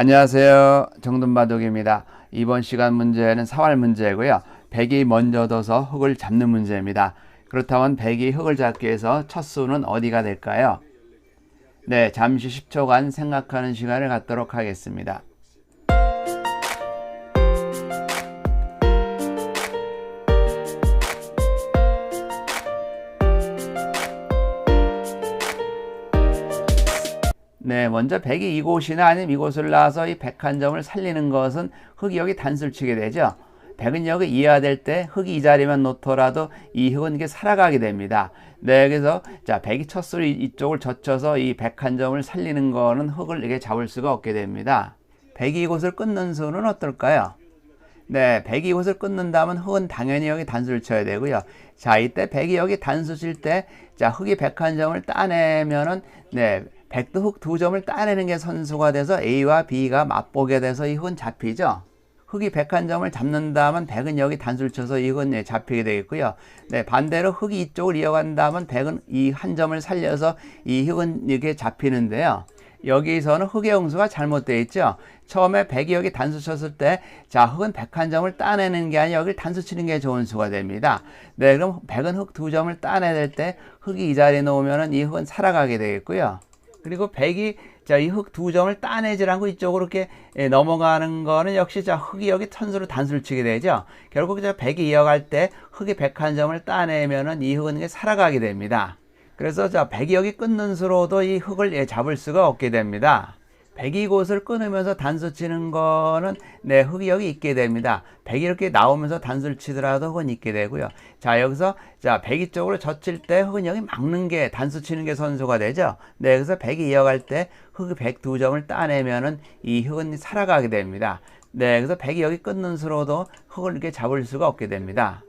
안녕하세요. 정돈바둑입니다. 이번 시간 문제는 사활 문제고요. 백이 먼저 둬서 흙을 잡는 문제입니다. 그렇다면 백이 흙을 잡기 위해서 첫 수는 어디가 될까요? 네, 잠시 10초간 생각하는 시간을 갖도록 하겠습니다. 네, 먼저 백이 이곳이나 아니면 이곳을 나와서 이 백한 점을 살리는 것은 흙이 여기 단수를 치게 되죠. 백은 여기 이하될 때 흙이 이 자리만 놓더라도 이 흙은 이게 살아가게 됩니다. 네, 그래서 자 백이 첫 수를 이쪽을 젖혀서 이 백한 점을 살리는 거는 흙을 이게 잡을 수가 없게 됩니다. 백이 이곳을 끊는 수는 어떨까요? 네, 백이 이곳을 끊는다면 흙은 당연히 여기 단수를 쳐야 되고요. 자, 이때 백이 여기 단수 칠 때, 자, 흙이 백한 점을 따내면은, 네, 백도 흙두 점을 따내는 게 선수가 돼서 A와 B가 맞보게 돼서 이 흙은 잡히죠. 흙이 백 한 점을 잡는다면 백은 여기 단수를 쳐서 이 흙은 네, 잡히게 되겠고요. 네, 반대로 흙이 이쪽을 이어간다면 백은 이 한 점을 살려서 이 흙은 이렇게 잡히는데요. 여기서는 흙의 홍수가 잘못되어 있죠. 처음에 백이 여기 단수 쳤을 때, 자, 흙은 백 한 점을 따내는 게 아니라 여기 단수 치는 게 좋은 수가 됩니다. 네, 그럼 백은 흙두 점을 따내야 때 흙이 이 자리에 놓으면은 이 흙은 살아가게 되겠고요. 그리고 백이 자, 이 흙 두 점을 따내질 않고 이쪽으로 이렇게 예, 넘어가는 거는 역시 자, 흙이 여기 천수로 단수를 치게 되죠. 결국 저 백이 이어갈 때 흙이 백한 점을 따내면은 이 흙은 살아가게 됩니다. 그래서 자, 백이 여기 끊는 수로도 이 흙을 예, 잡을 수가 없게 됩니다. 백이 곳을 끊으면서 단수 치는 거는 네, 여기 있게 됩니다. 백이 이렇게 나오면서 단수를 치더라도 흙은 있게 되고요. 자, 여기서 자, 백이 쪽으로 젖힐 때 흙은 여기 막는 게 단수 치는 게 선수가 되죠. 네, 그래서 백이 이어갈 때 흙이 백두 점을 따내면은 이 흙은 살아가게 됩니다. 네, 그래서 백이 여기 끊는 수로도 흙을 이렇게 잡을 수가 없게 됩니다.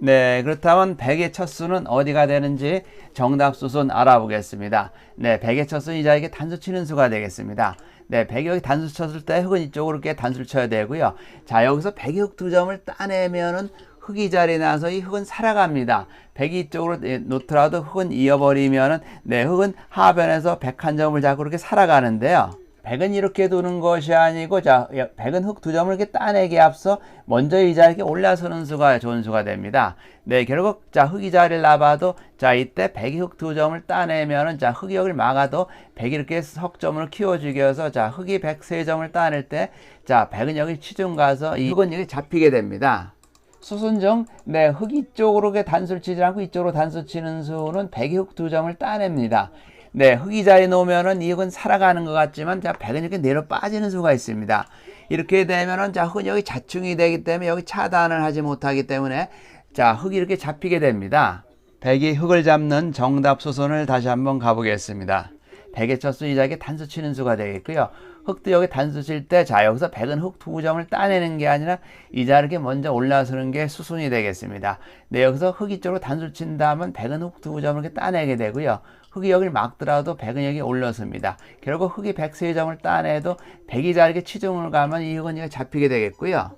네, 그렇다면 백의 첫 수는 어디가 되는지 정답 수순 알아보겠습니다. 네, 백의 첫 수는 이 자에게 단수 치는 수가 되겠습니다. 네, 백이 여기 단수 쳤을 때 흙은 이쪽으로 이렇게 단수를 쳐야 되고요. 자, 여기서 백이 흙두 점을 따내면은 흙이 자리에 나서 이 흙은 살아갑니다. 백이 이쪽으로 놓더라도 흙은 이어버리면은 네, 흙은 하변에서 백한 점을 잡고 이렇게 살아가는데요. 백은 이렇게 두는 것이 아니고 자 백은 흙 두 점을 이렇게 따내기 앞서 먼저 이 자리에 올라서는 수가 좋은 수가 됩니다. 네 결국 자 흙이 자리를 나봐도 자 이때 백이 흙 두 점을 따내면은 자 흙이 여기를 막아도 백이 이렇게 석점을 키워주기 위해서 자 흙이 백 세 점을 따낼 때 자 백은 여기 치중 가서 이 흙은 여기 잡히게 됩니다. 수순정 네 흙이 쪽으로 단수를 치지 않고 이쪽으로 단수 치는 수는 백이 흙 두 점을 따냅니다. 네, 흙이 자리에 놓으면은 이 흙은 살아가는 것 같지만 자, 백은 이렇게 내려 빠지는 수가 있습니다. 이렇게 되면은 자, 흙은 여기 자충이 되기 때문에 여기 차단을 하지 못하기 때문에 자, 흙이 이렇게 잡히게 됩니다. 백이 흙을 잡는 정답 수순을 다시 한번 가보겠습니다. 백의 첫수 이자에게 단수 치는 수가 되겠고요. 흙도 여기 단수 칠 때, 자, 여기서 백은 흙 두 점을 따내는 게 아니라 이자 이렇게 먼저 올라서는 게 수순이 되겠습니다. 네, 여기서 흙 이 쪽으로 단수 친다면 백은 흙 두 점을 이렇게 따내게 되고요. 흙이 여기를 막더라도 백은 여기 올라섭니다. 결국 흙이 백세 점을 따내도 백이 자리에 치중을 가면 이 흙은 여기 잡히게 되겠고요.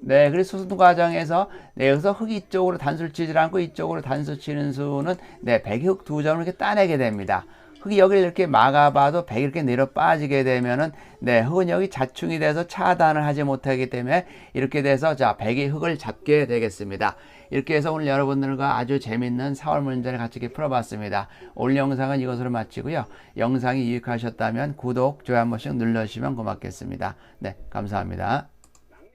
네, 그래서 수순 과정에서 네, 여기서 흙이 이쪽으로 단수를 치지 않고 이쪽으로 단수 치는 수는 네, 백이 흙두 점을 이렇게 따내게 됩니다. 흙이 여기를 이렇게 막아봐도 백이 이렇게 내려 빠지게 되면은 네 흙은 여기 자충이 돼서 차단을 하지 못하기 때문에 이렇게 돼서 자 백이 흙을 잡게 되겠습니다. 이렇게 해서 오늘 여러분들과 아주 재밌는 4월 문제를 같이 풀어봤습니다. 오늘 영상은 이것으로 마치고요. 영상이 유익하셨다면 구독, 좋아요 한 번씩 눌러주시면 고맙겠습니다. 네, 감사합니다.